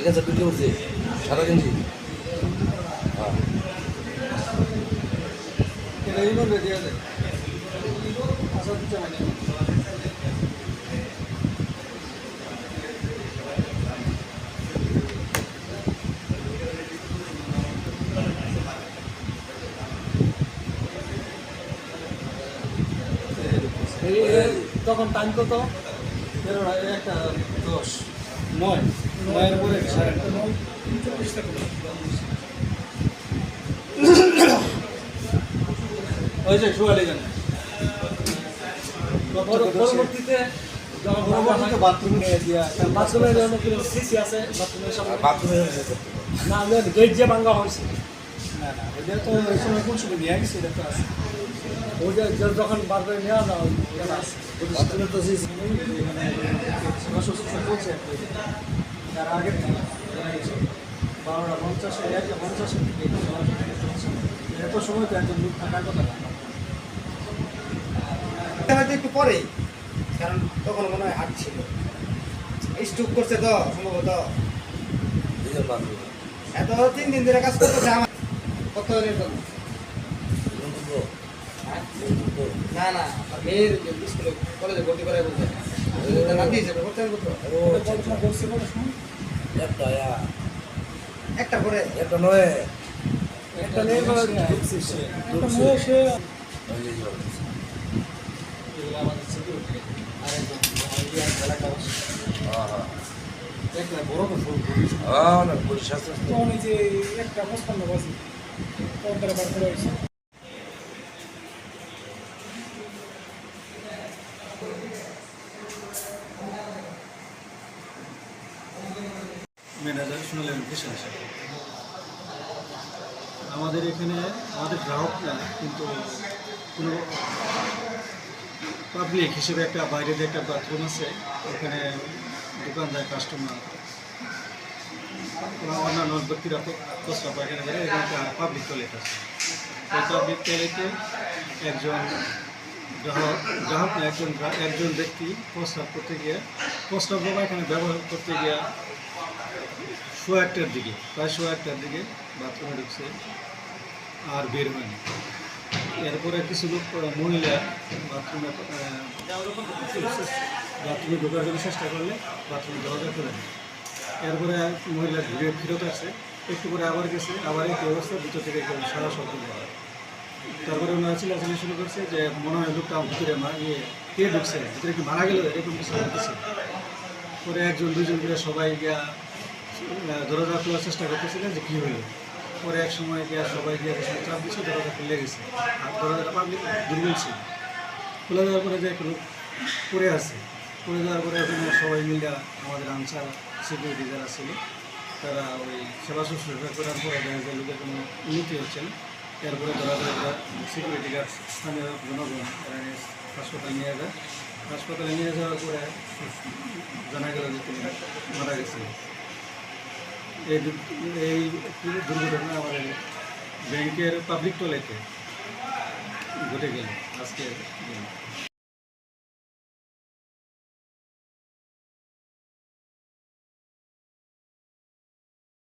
গেছে পিঠে উঠছে সাদা গেঞ্জি? হ্যাঁ। তখন টাইম কত? একটা দশ। নয় নয়ের পরে সাড়ে ওই যে শুয়ালি জানে। পরবর্তীতে যখন পরবর্তীতে বাথরুমে নিয়ে দিয়া বাথরুমে জন্য সিসি আছে বাথরুমের সামনে বাথরুমে না গেট যে ভাঙ্গা হয়েছে। না না ওইটা তো ওই সময় কোন সময় নিয়ে গেছে এটা তো আছে। ওইটা যখন বার করে নেওয়া না ওইটা আছে। বাথরুমে তো সিসি মানে অসুস্থতা চলছে তার আগের বারোটা পঞ্চাশে একটা পঞ্চাশের এত সময় তো একজন লোক থাকার কথা। না এটা হয়তো একটু পরেই কারণ তখন মনে হয় হাট ছিল। স্টুক করছে তো সম্ভবত। এত তিন দিন ধরে কাজ করতেছে আমার। কত দিনের জন্য? না না মেয়ের যে স্কুলে কলেজে ভর্তি করে বলতে নাতি হিসেবে পড়াশোনা করছে কত সময় একটা একটা পরে একটা নয়। একটা বা একটা মেয়ে সে বড় তো। হ্যাঁ না পুলিশ আসতে তখন যে একটা পঁচপান্ন বাজে, ম্যানেজার আমাদের এখানে, আমাদের গ্রাহকরা কিন্তু কোনো পাবলিক হিসেবে একটা বাইরে যে একটা বাথরুম আছে, ওখানে দোকানদার কাস্টমার অন্যান্য পাবলিক একজন গ্রাহক একজন একজন ব্যক্তি প্রস্তাব করতে গিয়ে প্রস্তাব বা এখানে ব্যবহার করতে গিয়ে সোয়া একটার দিকে, প্রায় সোয়া একটার দিকে বাথরুমে ঢুকছে আর বের হয়নি এরপরে কিছু লোক মহিলা বাথরুমে বাথরুমে ঢোকার জন্য চেষ্টা করলে বাথরুমে দরজা খুলে দেয়। এরপরে মহিলা ঘুরে ফেরত আসে, একটু করে আবার গেছে, আবার এই অবস্থা, ভিতর থেকে সারা পাওয়া যায়। তারপরে ওনারা চিল্লাচিল্লি শুরু করছে যে মনে হয় লোকটা ভিতরে মা ইয়ে কে ঢুকছে, ভিতরে কি মারা গেল, এরকম কিছু বলতেছে পরে একজন দুজন করে সবাই গিয়া দরজা খোলার চেষ্টা করতেছিলেন যে কী হলো। পরে এক সময় গিয়া সবাই গিয়া চাপ দিচ্ছে দরজা খুলে গেছে। আর দরজাটা পাবলিক দুর্বল ছিল। খুলে দেওয়ার পরে যে একটু পড়ে আছে পড়ে যাওয়ার পরে ওখানে সবাই মিলে আমাদের আনসার সিকিউরিটি যারা ছিল, তারা ওই সেবা শুশ্রূষা করার পরে দেখা লোকের কোনো উন্নতি হচ্ছে না। এরপরে তারা সিকিউরিটি গার্ড স্থানীয় জনগণ তারা হাসপাতালে নিয়ে যায়। হাসপাতালে নিয়ে যাওয়ার পরে জানা গেল যে তিনি মারা গেছিলেন এই এই দুর্ঘটনা আমাদের ব্যাংকের পাবলিক টয়লেটে ঘটে গেল আজকে।